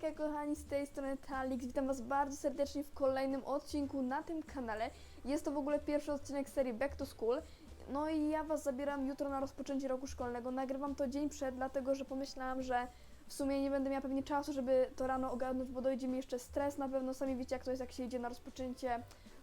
Hejka kochani, z tej strony Talix. Witam Was bardzo serdecznie w kolejnym odcinku na tym kanale. Jest to w ogóle pierwszy odcinek serii Back to School. No i ja Was zabieram jutro na rozpoczęcie roku szkolnego. Nagrywam to dzień przed, dlatego że pomyślałam, że w sumie nie będę miała pewnie czasu, żeby to rano ogarnąć, bo dojdzie mi jeszcze stres. Na pewno sami wiecie, jak to jest, jak się idzie na rozpoczęcie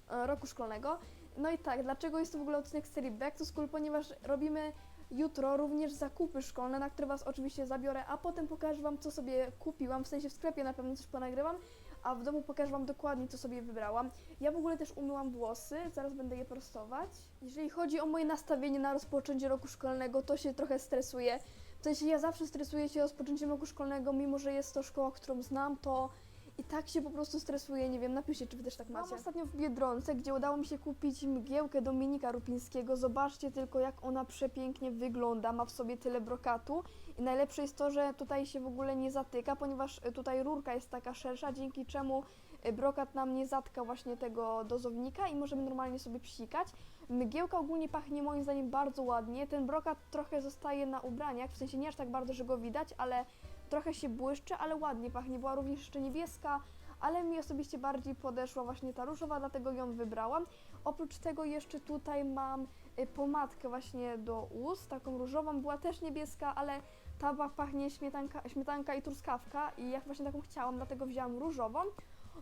e, roku szkolnego. No i tak, dlaczego jest to w ogóle odcinek serii Back to School? Ponieważ robimy jutro również zakupy szkolne, na które Was oczywiście zabiorę, a potem pokażę Wam, co sobie kupiłam, w sensie w sklepie na pewno coś ponagrywam, a w domu pokażę Wam dokładnie, co sobie wybrałam. Ja w ogóle też umyłam włosy, zaraz będę je prostować. Jeżeli chodzi o moje nastawienie na rozpoczęcie roku szkolnego, to się trochę stresuję. W sensie ja zawsze stresuję się rozpoczęciem roku szkolnego, mimo że jest to szkoła, którą znam, to i tak się po prostu stresuję, nie wiem, napiszcie, czy wy też tak macie. Mam ostatnio w Biedronce, gdzie udało mi się kupić mgiełkę Dominika Rupińskiego. Zobaczcie tylko, jak ona przepięknie wygląda, ma w sobie tyle brokatu. I najlepsze jest to, że tutaj się w ogóle nie zatyka, ponieważ y, tutaj rurka jest taka szersza, dzięki czemu y, brokat nam nie zatka właśnie tego dozownika i możemy normalnie sobie psikać. Mgiełka ogólnie pachnie moim zdaniem bardzo ładnie. Ten brokat trochę zostaje na ubraniach, w sensie nie aż tak bardzo, że go widać, ale trochę się błyszczy, ale ładnie pachnie. Była również jeszcze niebieska, ale mi osobiście bardziej podeszła właśnie ta różowa, dlatego ją wybrałam. Oprócz tego jeszcze tutaj mam y, pomadkę właśnie do ust, taką różową, była też niebieska, ale ta pa- pachnie śmietanka, śmietanka i truskawka i ja właśnie taką chciałam, dlatego wzięłam różową.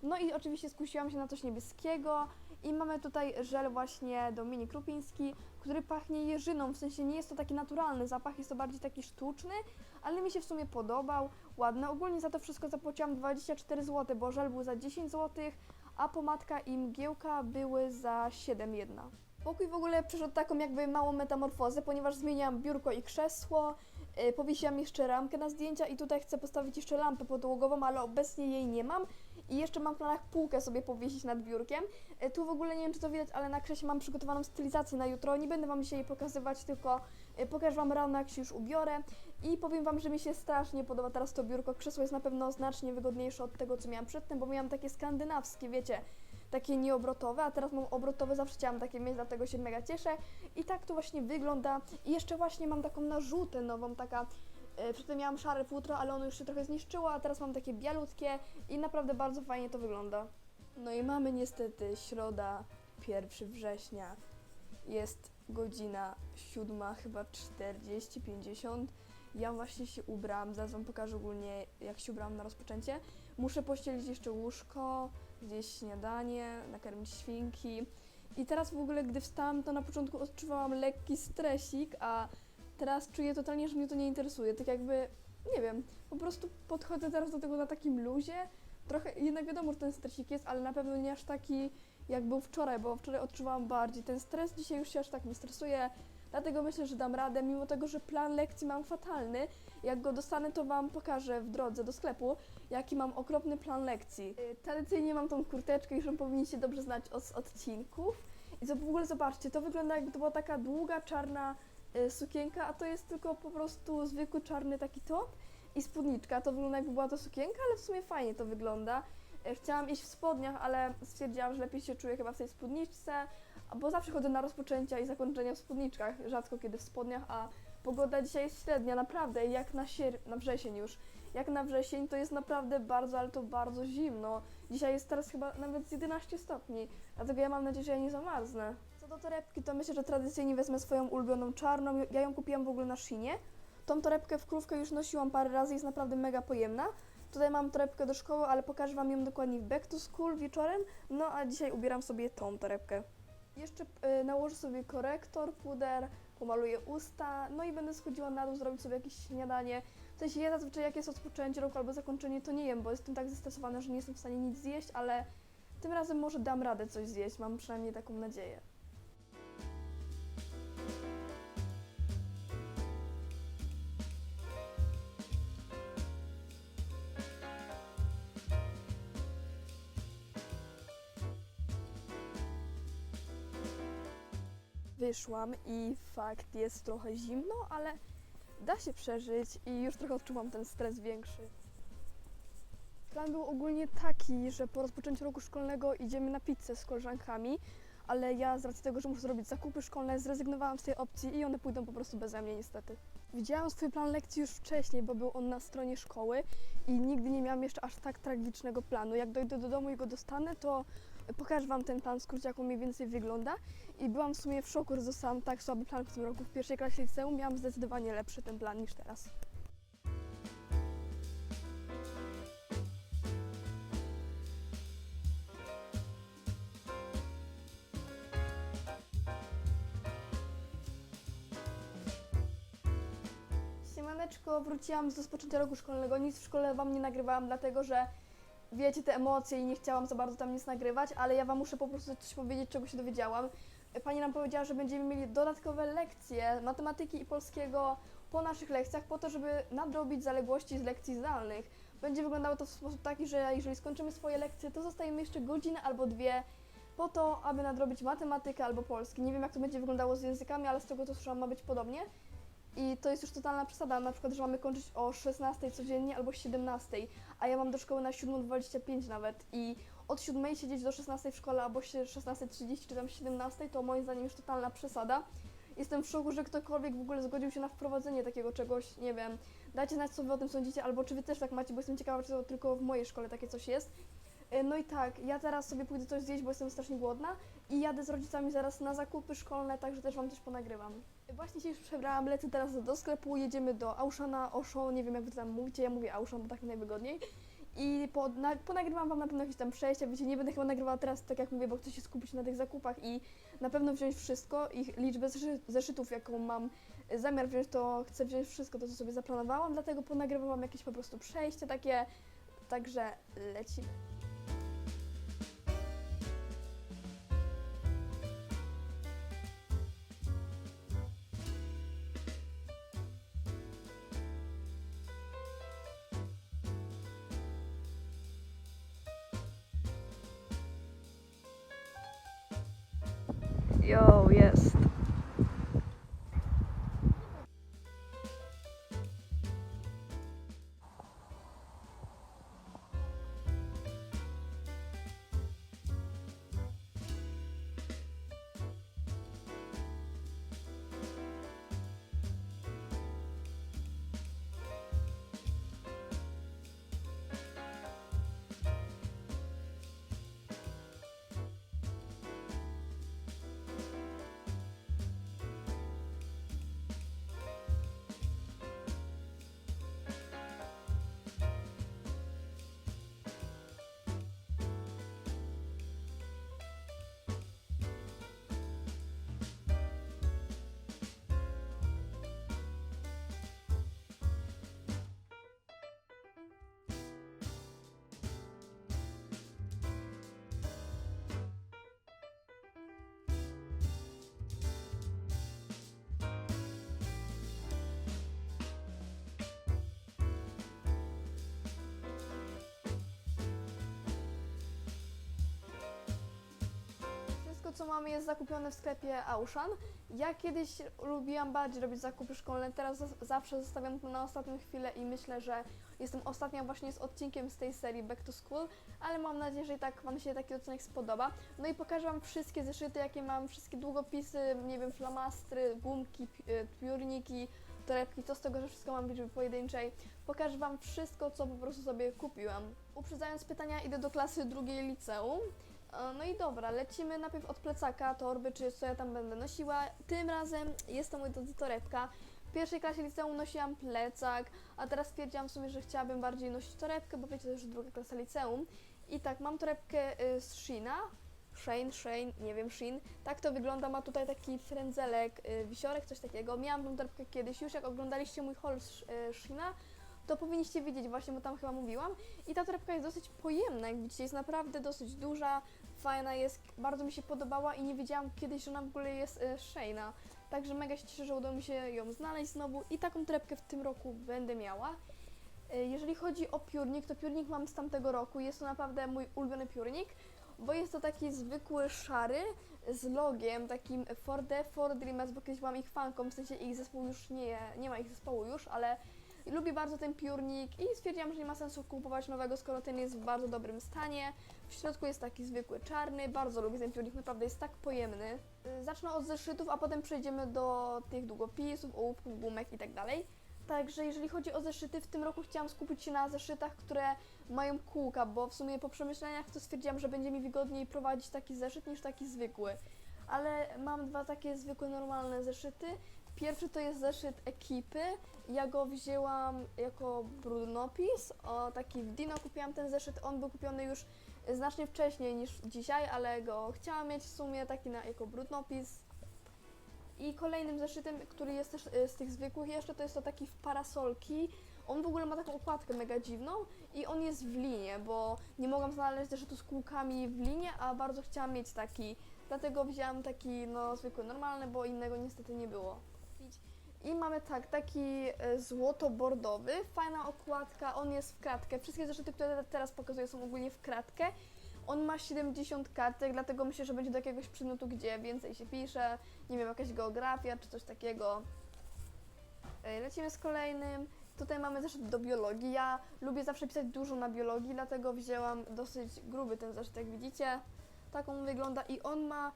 No i oczywiście skusiłam się na coś niebieskiego i mamy tutaj żel właśnie Dominik Rupiński, który pachnie jeżyną, w sensie nie jest to taki naturalny zapach, jest to bardziej taki sztuczny, ale mi się w sumie podobał, ładny. Ogólnie za to wszystko zapłaciłam 24 zł, bo żel był za 10 zł, a pomadka i mgiełka były za 7,1. Pokój w ogóle przeszedł taką jakby małą metamorfozę, ponieważ zmieniłam biurko i krzesło, yy, powiesiłam jeszcze ramkę na zdjęcia i tutaj chcę postawić jeszcze lampę podłogową, ale obecnie jej nie mam. I jeszcze mam w planach półkę sobie powiesić nad biurkiem. E, Tu w ogóle nie wiem, czy to widać, ale na krzesie mam przygotowaną stylizację na jutro. Nie będę Wam dzisiaj jej pokazywać, tylko e, pokażę Wam rano, jak się już ubiorę. I powiem Wam, że mi się strasznie podoba teraz to biurko. Krzesło jest na pewno znacznie wygodniejsze od tego, co miałam przedtem, bo miałam takie skandynawskie, wiecie, takie nieobrotowe, a teraz mam obrotowe, zawsze chciałam takie mieć, dlatego się mega cieszę. I tak to właśnie wygląda. I jeszcze właśnie mam taką narzutę nową, taka Przedtem miałam szare futro, ale ono już się trochę zniszczyło, a teraz mam takie bialutkie i naprawdę bardzo fajnie to wygląda. No i mamy niestety środa, 1 września. Jest godzina siódma, chyba 40, 50. Ja właśnie się ubrałam, zaraz wam pokażę ogólnie jak się ubrałam na rozpoczęcie. Muszę pościelić jeszcze łóżko, zjeść śniadanie, nakarmić świnki. I teraz w ogóle gdy wstałam, to na początku odczuwałam lekki stresik, a teraz czuję totalnie, że mnie to nie interesuje. Tak jakby, nie wiem, po prostu podchodzę teraz do tego na takim luzie. Trochę, jednak wiadomo, że ten stresik jest, ale na pewno nie aż taki, jak był wczoraj, bo wczoraj odczuwałam bardziej ten stres, dzisiaj już się aż tak nie stresuję. Dlatego myślę, że dam radę, mimo tego, że plan lekcji mam fatalny. Jak go dostanę, to Wam pokażę w drodze do sklepu, jaki mam okropny plan lekcji. Y, Tradycyjnie mam tą kurteczkę, ją powinniście dobrze znać od, odcinków. I w ogóle zobaczcie, to wygląda jakby to była taka długa, czarna sukienka, a to jest tylko po prostu zwykły czarny taki top i spódniczka. To wygląda jakby była to sukienka, ale w sumie fajnie to wygląda. Y, Chciałam iść w spodniach, ale stwierdziłam, że lepiej się czuję chyba w tej spódniczce, bo zawsze chodzę na rozpoczęcia i zakończenia w spódniczkach, rzadko kiedy w spodniach, a pogoda dzisiaj jest średnia, naprawdę, jak na, sier- na wrzesień już. Jak na wrzesień to jest naprawdę bardzo, ale to bardzo zimno. Dzisiaj jest teraz chyba nawet z 11 stopni, dlatego ja mam nadzieję, że ja nie zamarznę. Do torebki, to myślę, że tradycyjnie wezmę swoją ulubioną czarną. Ja ją kupiłam w ogóle na Shinie. Tą torebkę w krówkę już nosiłam parę razy, jest naprawdę mega pojemna. Tutaj mam torebkę do szkoły, ale pokażę Wam ją dokładnie w back to school wieczorem. No a dzisiaj ubieram sobie tą torebkę. Jeszcze y, nałożę sobie korektor, puder, pomaluję usta, no i będę schodziła na dół zrobić sobie jakieś śniadanie. W sensie ja zazwyczaj jak jest rozpoczęcie roku albo zakończenie, to nie jem, bo jestem tak zestresowana, że nie jestem w stanie nic zjeść, ale tym razem może dam radę coś zjeść, mam przynajmniej taką nadzieję. Wyszłam i fakt jest trochę zimno, ale da się przeżyć i już trochę odczuwam ten stres większy. Plan był ogólnie taki, że po rozpoczęciu roku szkolnego idziemy na pizzę z koleżankami, ale ja z racji tego, że muszę zrobić zakupy szkolne, zrezygnowałam z tej opcji i one pójdą po prostu beze mnie niestety. Widziałam swój plan lekcji już wcześniej, bo był on na stronie szkoły i nigdy nie miałam jeszcze aż tak tragicznego planu. Jak dojdę do domu i go dostanę, to pokażę Wam ten plan w skrócie, jak on mniej więcej wygląda. I byłam w sumie w szoku, że dostałam tak słaby plan w tym roku. W pierwszej klasie liceum miałam zdecydowanie lepszy ten plan niż teraz. Siemaneczko, wróciłam z rozpoczęcia roku szkolnego. Nic w szkole Wam nie nagrywałam, dlatego że wiecie te emocje i nie chciałam za bardzo tam nic nagrywać, ale ja Wam muszę po prostu coś powiedzieć, czego się dowiedziałam. Pani nam powiedziała, że będziemy mieli dodatkowe lekcje matematyki i polskiego po naszych lekcjach, po to, żeby nadrobić zaległości z lekcji zdalnych. Będzie wyglądało to w sposób taki, że jeżeli skończymy swoje lekcje, to zostajemy jeszcze godzinę albo dwie po to, aby nadrobić matematykę albo polski. Nie wiem, jak to będzie wyglądało z językami, ale z tego, co słyszałam, ma być podobnie. I to jest już totalna przesada, na przykład, że mamy kończyć o 16 codziennie albo 17, a ja mam do szkoły na 7.25 nawet i od 7 siedzieć do 16 w szkole albo się 16.30 czy tam 17 to moim zdaniem już totalna przesada. Jestem w szoku, że ktokolwiek w ogóle zgodził się na wprowadzenie takiego czegoś, nie wiem. Dajcie znać, co wy o tym sądzicie, albo czy wy też tak macie, bo jestem ciekawa, czy to tylko w mojej szkole takie coś jest. E, No i tak, ja teraz sobie pójdę coś zjeść, bo jestem strasznie głodna i jadę z rodzicami zaraz na zakupy szkolne, także też wam coś ponagrywam. Właśnie się już przebrałam, lecę teraz do sklepu, jedziemy do Auszana, Osho, nie wiem jak wy tam mówicie, ja mówię Auszan, bo tak najwygodniej. I po, na, ponagrywam wam na pewno jakieś tam przejścia, wiecie, nie będę chyba nagrywała teraz tak jak mówię, bo chcę się skupić na tych zakupach i na pewno wziąć wszystko i liczbę zeszy, zeszytów, jaką mam zamiar wziąć, to chcę wziąć wszystko to, co sobie zaplanowałam, dlatego ponagrywam wam jakieś po prostu przejście takie, także lecimy. Co mamy, jest zakupione w sklepie Auchan. Ja kiedyś lubiłam bardziej robić zakupy szkolne, teraz zawsze zostawiam to na ostatnią chwilę i myślę, że jestem ostatnia właśnie z odcinkiem z tej serii Back to School, ale mam nadzieję, że i tak Wam się taki odcinek spodoba. No i pokażę Wam wszystkie zeszyty, jakie mam, wszystkie długopisy, nie wiem, flamastry, gumki, y, piórniki, torebki, co z tego, że wszystko mam w liczbie pojedynczej. Pokażę Wam wszystko, co po prostu sobie kupiłam. Uprzedzając pytania, idę do klasy drugiej liceum. E, No i dobra, lecimy najpierw od plecaka, torby, czy co ja tam będę nosiła. Tym razem jest to mój drodzy torebka. W pierwszej klasie liceum nosiłam plecak, a teraz stwierdziłam sobie, że chciałabym bardziej nosić torebkę, bo wiecie, to już druga klasa liceum. I tak, mam torebkę y, z Sheena. Shane, Shane, nie wiem, Sheen. Tak to wygląda, ma tutaj taki frędzelek, y, wisiorek, coś takiego. Miałam tą torebkę kiedyś już, jak oglądaliście mój haul z y, Sheena, to powinniście wiedzieć właśnie, bo tam chyba mówiłam. I ta torebka jest dosyć pojemna, jak widzicie, jest naprawdę dosyć duża, fajna jest, bardzo mi się podobała i nie wiedziałam kiedyś, że ona w ogóle jest y, Shane'a. Także mega się cieszę, że udało mi się ją znaleźć znowu i taką torebkę w tym roku będę miała. Y, Jeżeli chodzi o piórnik, to piórnik mam z tamtego roku. Jest to naprawdę mój ulubiony piórnik, bo jest to taki zwykły szary z logiem takim For The For Dreamers, bo kiedyś byłam ich fanką, w sensie ich zespół już nie, nie ma ich zespołu już, ale lubię bardzo ten piórnik i stwierdziłam, że nie ma sensu kupować nowego, skoro ten jest w bardzo dobrym stanie. W środku jest taki zwykły czarny, bardzo lubię ten piórnik, naprawdę jest tak pojemny. Y, Zacznę od zeszytów, a potem przejdziemy do tych długopisów, ołówków, gumek i tak. Także jeżeli chodzi o zeszyty, w tym roku chciałam skupić się na zeszytach, które mają kółka, bo w sumie po przemyśleniach to stwierdziłam, że będzie mi wygodniej prowadzić taki zeszyt niż taki zwykły. Ale mam dwa takie zwykłe, normalne zeszyty. Pierwszy to jest zeszyt ekipy. Ja go wzięłam jako brudnopis. O, taki w Dino kupiłam ten zeszyt. On był kupiony już znacznie wcześniej niż dzisiaj, ale go chciałam mieć w sumie taki na, jako brudnopis. I kolejnym zeszytem, który jest też y, z tych zwykłych jeszcze, to jest to taki w parasolki. On w ogóle ma taką okładkę mega dziwną i on jest w linie, bo nie mogłam znaleźć zeszytu z kółkami w linie, a bardzo chciałam mieć taki. Dlatego wzięłam taki no zwykły, normalny, bo innego niestety nie było. I mamy tak, taki e, złoto-bordowy, fajna okładka, on jest w kratkę. Wszystkie zeszyty, które teraz pokazuję są ogólnie w kratkę. On ma 70 kartek, dlatego myślę, że będzie do jakiegoś przedmiotu, gdzie więcej się pisze, nie wiem, jakaś geografia czy coś takiego. E, Lecimy z kolejnym. Tutaj mamy zeszyt do biologii. Ja lubię zawsze pisać dużo na biologii, dlatego wzięłam dosyć gruby ten zeszyt, jak widzicie. Tak on wygląda i on ma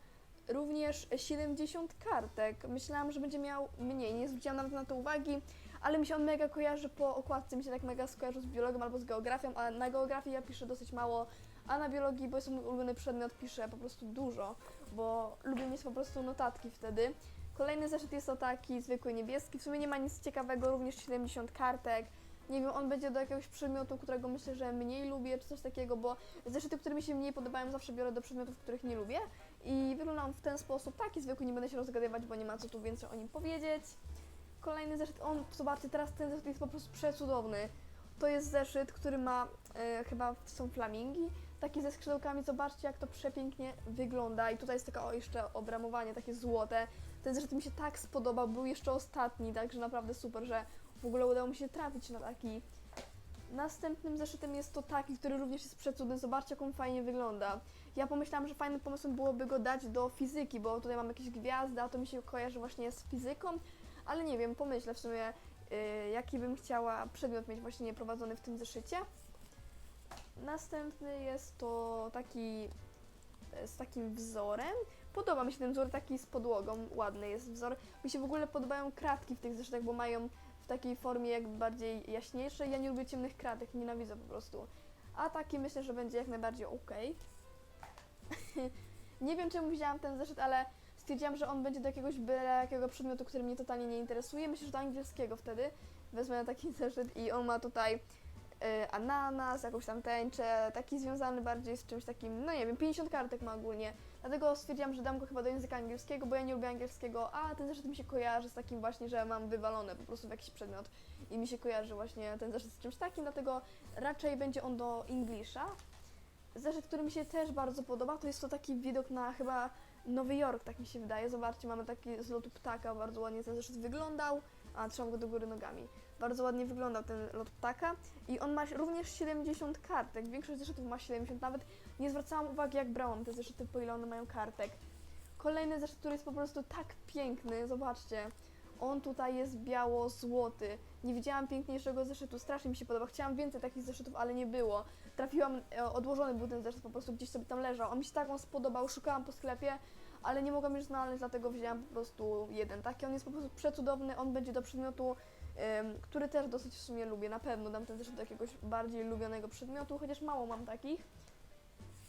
również 70 kartek. Myślałam, że będzie miał mniej, nie zwróciłam nawet na to uwagi, ale mi się on mega kojarzy po okładce, mi się tak mega skojarzył z biologią albo z geografią, a na geografii ja piszę dosyć mało, a na biologii, bo jest mój ulubiony przedmiot, piszę po prostu dużo, bo lubię mieć po prostu notatki wtedy. Kolejny zeszyt jest to taki zwykły niebieski, w sumie nie ma nic ciekawego, również 70 kartek. Nie wiem, on będzie do jakiegoś przedmiotu, którego myślę, że mniej lubię, czy coś takiego, bo zeszyty, które mi się mniej podobają, zawsze biorę do przedmiotów, których nie lubię. I wygląda w ten sposób, taki zwykły, nie będę się rozgadywać, bo nie ma co tu więcej o nim powiedzieć. Kolejny zeszyt, on, zobaczcie, teraz ten zeszyt jest po prostu przecudowny. To jest zeszyt, który ma, e, chyba są flamingi, taki ze skrzydełkami, zobaczcie jak to przepięknie wygląda. I tutaj jest taka, o jeszcze obramowanie, takie złote. Ten zeszyt mi się tak spodobał, był jeszcze ostatni, także naprawdę super, że w ogóle udało mi się trafić na taki. Następnym zeszytem jest to taki, który również jest przecudny. Zobaczcie, jak on fajnie wygląda. Ja pomyślałam, że fajnym pomysłem byłoby go dać do fizyki, bo tutaj mam jakieś gwiazdy, a to mi się kojarzy właśnie z fizyką, ale nie wiem, pomyślę w sumie, y, jaki bym chciała przedmiot mieć właśnie prowadzony w tym zeszycie. Następny jest to taki e, z takim wzorem. Podoba mi się ten wzór taki z podłogą, ładny jest wzór. Mi się w ogóle podobają kratki w tych zeszytach, bo mają w takiej formie jakby bardziej jaśniejszej. Ja nie lubię ciemnych kratek, nienawidzę po prostu. A taki myślę, że będzie jak najbardziej ok. nie wiem czemu wzięłam ten zeszyt, ale stwierdziłam, że on będzie do jakiegoś byle jakiego przedmiotu, który mnie totalnie nie interesuje. Myślę, że do angielskiego wtedy wezmę taki zeszyt i on ma tutaj y, ananas, jakąś tam tęczę, taki związany bardziej z czymś takim, no nie wiem, 50 kartek ma ogólnie. Dlatego stwierdziłam, że dam go chyba do języka angielskiego, bo ja nie lubię angielskiego, a ten zeszyt mi się kojarzy z takim właśnie, że mam wywalone po prostu w jakiś przedmiot i mi się kojarzy właśnie ten zeszyt z czymś takim, dlatego raczej będzie on do Englisha. Zeszyt, który mi się też bardzo podoba, to jest to taki widok na chyba Nowy Jork, tak mi się wydaje. Zobaczcie, mamy taki z lotu ptaka, bardzo ładnie ten zeszyt wyglądał, a trzymam go do góry nogami. Bardzo ładnie wyglądał ten lot ptaka i on ma również 70 kartek. Większość zeszytów ma 70, nawet nie zwracałam uwagi jak brałam te zeszyty, po ile one mają kartek. Kolejny zeszyt, który jest po prostu tak piękny, zobaczcie. On tutaj jest biało-złoty. Nie widziałam piękniejszego zeszytu, strasznie mi się podoba. Chciałam więcej takich zeszytów, ale nie było. Trafiłam, e, odłożony był ten zeszyt, po prostu gdzieś sobie tam leżał. On mi się tak on spodobał, szukałam po sklepie, ale nie mogłam już znaleźć, dlatego wzięłam po prostu jeden taki. On jest po prostu przecudowny, on będzie do przedmiotu, em, który też dosyć w sumie lubię. Na pewno dam ten zeszyt do jakiegoś bardziej lubionego przedmiotu, chociaż mało mam takich.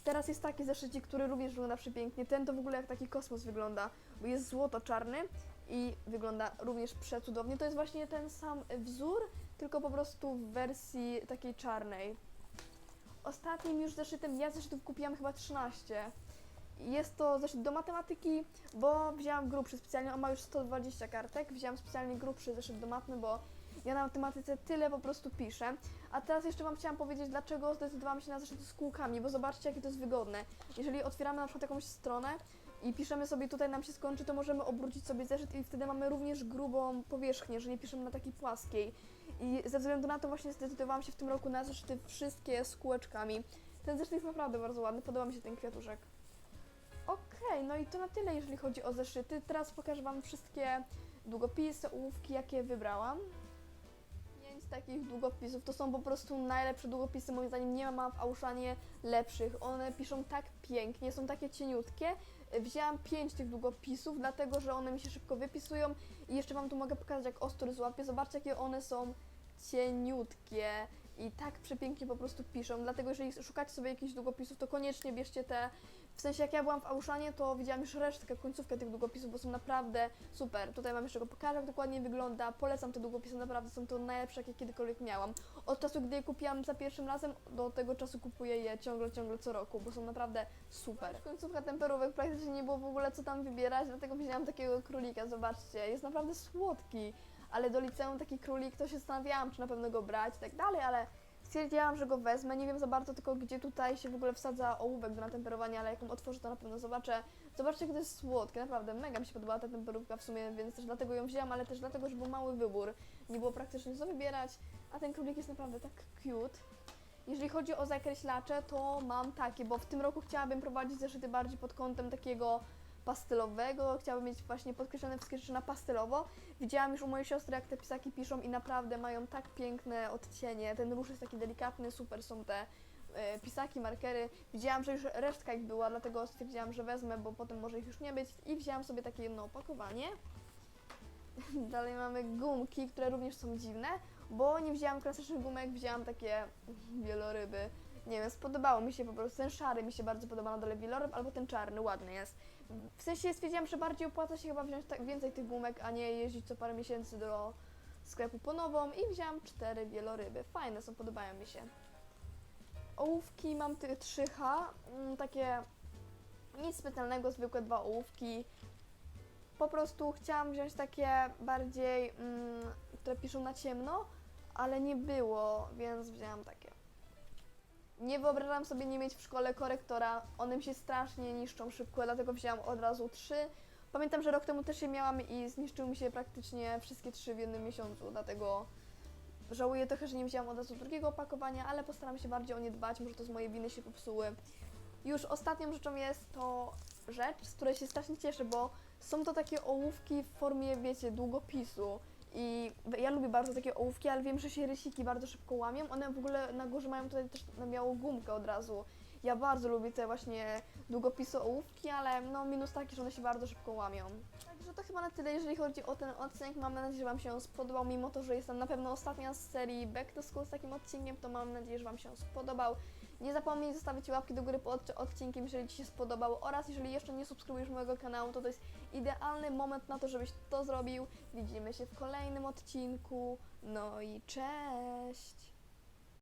Teraz jest taki zeszycik, który również wygląda przepięknie. Ten to w ogóle jak taki kosmos wygląda, bo jest złoto-czarny i wygląda również przecudownie. To jest właśnie ten sam wzór, tylko po prostu w wersji takiej czarnej. Ostatnim już zeszytem, ja zeszytów kupiłam chyba 13. Jest to zeszyt do matematyki, bo wzięłam grubszy specjalnie, on ma już 120 kartek, wzięłam specjalnie grubszy zeszyt do matmy, bo ja na matematyce tyle po prostu piszę. A teraz jeszcze Wam chciałam powiedzieć, dlaczego zdecydowałam się na zeszyty z kółkami, bo zobaczcie, jakie to jest wygodne. Jeżeli otwieramy na przykład jakąś stronę i piszemy sobie tutaj nam się skończy, to możemy obrócić sobie zeszyt i wtedy mamy również grubą powierzchnię, że nie piszemy na takiej płaskiej. I ze względu na to właśnie zdecydowałam się w tym roku na zeszyty wszystkie z kółeczkami. Ten zeszyt jest naprawdę bardzo ładny, podoba mi się ten kwiatuszek. Okej, no i to na tyle, jeżeli chodzi o zeszyty. Teraz pokażę Wam wszystkie długopisy, ołówki, jakie wybrałam. Z takich długopisów. To są po prostu najlepsze długopisy, moim zdaniem nie ma w Auszanie lepszych. One piszą tak pięknie, są takie cieniutkie. Wzięłam pięć tych długopisów, dlatego że one mi się szybko wypisują i jeszcze Wam tu mogę pokazać, jak ostry złapie. Zobaczcie, jakie one są cieniutkie i tak przepięknie po prostu piszą. Dlatego, jeżeli szukacie sobie jakichś długopisów, to koniecznie bierzcie te. W sensie, jak ja byłam w Auszanie, to widziałam już resztkę, końcówkę tych długopisów, bo są naprawdę super. Tutaj Wam jeszcze go pokażę, jak dokładnie wygląda. Polecam te długopisy, naprawdę są to najlepsze, jakie kiedykolwiek miałam. Od czasu, gdy je kupiłam za pierwszym razem, do tego czasu kupuję je ciągle, ciągle co roku, bo są naprawdę super. Końcówka temperówek praktycznie nie było w ogóle co tam wybierać, dlatego wzięłam takiego królika, zobaczcie, jest naprawdę słodki. Ale do liceum taki królik, to się zastanawiałam, czy na pewno go brać i tak dalej, ale stwierdziłam, że go wezmę. Nie wiem za bardzo tylko, gdzie tutaj się w ogóle wsadza ołówek do natemperowania, ale jak ją otworzę, to na pewno zobaczę. Zobaczcie, jak to jest słodkie, naprawdę mega mi się podobała ta temperówka w sumie, więc też dlatego ją wzięłam, ale też dlatego, że był mały wybór. Nie było praktycznie co wybierać, a ten królik jest naprawdę tak cute. Jeżeli chodzi o zakreślacze, to mam takie, bo w tym roku chciałabym prowadzić zeszyty bardziej pod kątem takiego pastelowego, chciałabym mieć właśnie podkreślone wszystkie rzeczy na pastelowo. Widziałam już u mojej siostry, jak te pisaki piszą i naprawdę mają tak piękne odcienie. Ten róż jest taki delikatny, super są te e, pisaki, markery. Widziałam, że już resztka ich była, dlatego stwierdziłam, że wezmę, bo potem może ich już nie być. I wzięłam sobie takie jedno opakowanie. Dalej mamy gumki, które również są dziwne, bo nie wzięłam klasycznych gumek, wzięłam takie wieloryby. Nie wiem, spodobało mi się po prostu. Ten szary mi się bardzo podoba na dole wieloryb, albo ten czarny, ładny jest. W sensie stwierdziłam, że bardziej opłaca się chyba wziąć tak więcej tych gumek, a nie jeździć co parę miesięcy do sklepu po nową i wzięłam cztery wieloryby. Fajne są, podobają mi się. Ołówki mam te 3H, mm, takie nic specjalnego, zwykłe dwa ołówki. Po prostu chciałam wziąć takie bardziej, mm, które piszą na ciemno, ale nie było, więc wzięłam takie. Nie wyobrażam sobie nie mieć w szkole korektora. One mi się strasznie niszczą szybko, dlatego wzięłam od razu trzy. Pamiętam, że rok temu też je miałam i zniszczyły mi się praktycznie wszystkie trzy w jednym miesiącu, dlatego żałuję trochę, że nie wzięłam od razu drugiego opakowania, ale postaram się bardziej o nie dbać, może to z mojej winy się popsuły. Już ostatnią rzeczą jest to rzecz, z której się strasznie cieszę, bo są to takie ołówki w formie, wiecie, długopisu. I ja lubię bardzo takie ołówki, ale wiem, że się rysiki bardzo szybko łamią. One w ogóle na górze mają tutaj też na białą gumkę od razu. Ja bardzo lubię te właśnie długopisy ołówki, ale no minus taki, że one się bardzo szybko łamią. Także to chyba na tyle, jeżeli chodzi o ten odcinek. Mam nadzieję, że Wam się spodobał, mimo to, że jest to na pewno ostatnia z serii Back to School z takim odcinkiem, to mam nadzieję, że Wam się spodobał. Nie zapomnij zostawić łapki do góry pod odcinkiem, jeżeli Ci się spodobał oraz jeżeli jeszcze nie subskrybujesz mojego kanału, to to jest idealny moment na to, żebyś to zrobił. Widzimy się w kolejnym odcinku. No i cześć!